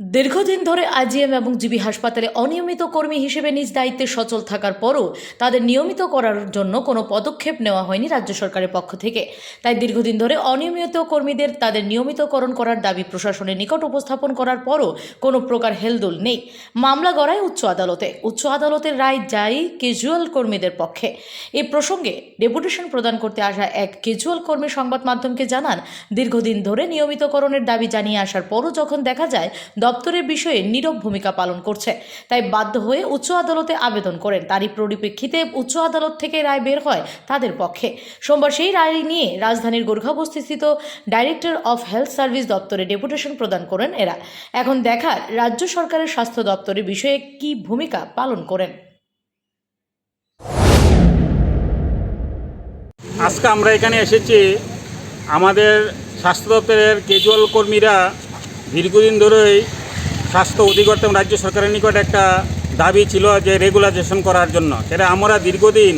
দীর্ঘদিন ধরে আইজিএম এবং জিবি হাসপাতালে অনিয়মিত কর্মী হিসেবে নিজ দায়িত্বে সচল থাকার পরও তাদের নিয়মিত করার জন্য কোনো পদক্ষেপ নেওয়া হয়নি রাজ্য সরকারের পক্ষ থেকে। তাই দীর্ঘদিন ধরে অনিয়মিত কর্মীদের তাদের নিয়মিতকরণ করার দাবি প্রশাসনের নিকট উপস্থাপন করার পরও কোনো প্রকার হেলদোল নেই। মামলা গড়ায় উচ্চ আদালতে। উচ্চ আদালতের রায় যায় ক্যাজুয়াল কর্মীদের পক্ষে। এ প্রসঙ্গে ডেপুটেশন প্রদান করতে আসা এক ক্যাজুয়াল কর্মী সংবাদ মাধ্যমকে জানান, দীর্ঘদিন ধরে নিয়মিতকরণের দাবি জানিয়ে আসার পরও যখন দেখা যায় দপ্তরের বিষয়ে নীরব ভূমিকা পালন করছে। তাই বাধ্য হয়ে উচ্চ আদালতে আবেদন করেন। তারই পরিপ্রেক্ষিতে উচ্চ আদালত থেকে রায় বের হয় তাদের পক্ষে। সোমবার সেই রায় নিয়ে রাজধানীর গোর্খাবস্তিস্থিত ডাইরেক্টর অফ হেলথ সার্ভিস দপ্তরে ডেপুটেশন প্রদান করেন এরা। এখন দেখার রাজ্য সরকারের স্বাস্থ্য দপ্তরের বিষয়ে কী ভূমিকা পালন করেন। আজকে আমরা এখানে এসেছি। আমাদের স্বাস্থ্য দপ্তরের ক্যাজুয়াল কর্মীরা দীর্ঘদিন ধরেই স্বাস্থ্য অধিকর্তা রাজ্য সরকারের নিকট একটা দাবি ছিল যে রেগুলাইজেশন করার জন্য। সেটা আমরা দীর্ঘদিন,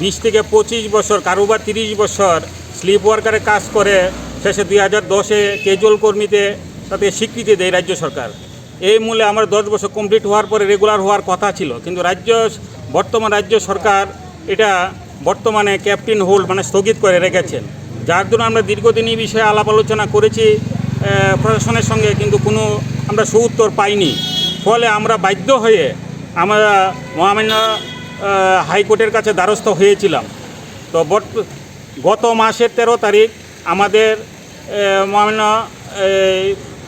বিশ থেকে পঁচিশ বছর, কারোবার তিরিশ বছর স্লিপ ওয়ার্কারে কাজ করে, শেষে দুই হাজার দশে ক্যাজুয়াল কর্মীতে তাতে স্বীকৃতি দেয় রাজ্য সরকার। এই মূলে আমার দশ বছর কমপ্লিট হওয়ার পরে রেগুলার হওয়ার কথা ছিল। কিন্তু রাজ্য, বর্তমান রাজ্য সরকার এটা বর্তমানে ক্যাপ্টেন হোল্ড মানে স্থগিত করে রেখেছেন। যার জন্য আমরা দীর্ঘদিন এই বিষয়ে আলাপ আলোচনা করেছি প্রশাসনের সঙ্গে, কিন্তু কোনো আমরা সুউত্তর পাইনি। ফলে আমরা বাধ্য হয়ে আমরা মহামান্য হাইকোর্টের কাছে দ্বারস্থ হয়েছিলাম। তো গত মাসের তেরো তারিখ আমাদের মহামান্য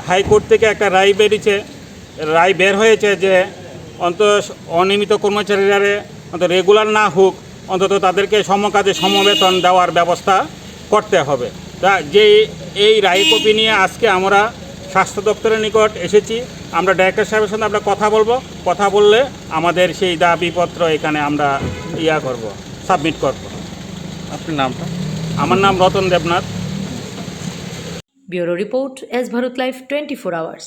হাইকোর্ট থেকে একটা রায় বেরিয়েছে। রায় বের হয়েছে যে অন্তত অনিয়মিত কর্মচারীরা অন্তত রেগুলার না হোক, অন্তত তাদেরকে সমকাজে সমবেতন দেওয়ার ব্যবস্থা করতে হবে। তা যে এই রায় কপি নিয়ে আজকে আমরা স্বাস্থ্য দপ্তরের নিকট এসেছি। আমরা ডাইরেক্টর সাহেবের সঙ্গে আমরা কথা বলব। কথা বললে আমাদের সেই দাবিপত্র এখানে আমরা ইয়া করব সাবমিট করব। আপনার নামটা? আমার নাম Ratan Debnath. Bureau report S Bharat life twenty four hours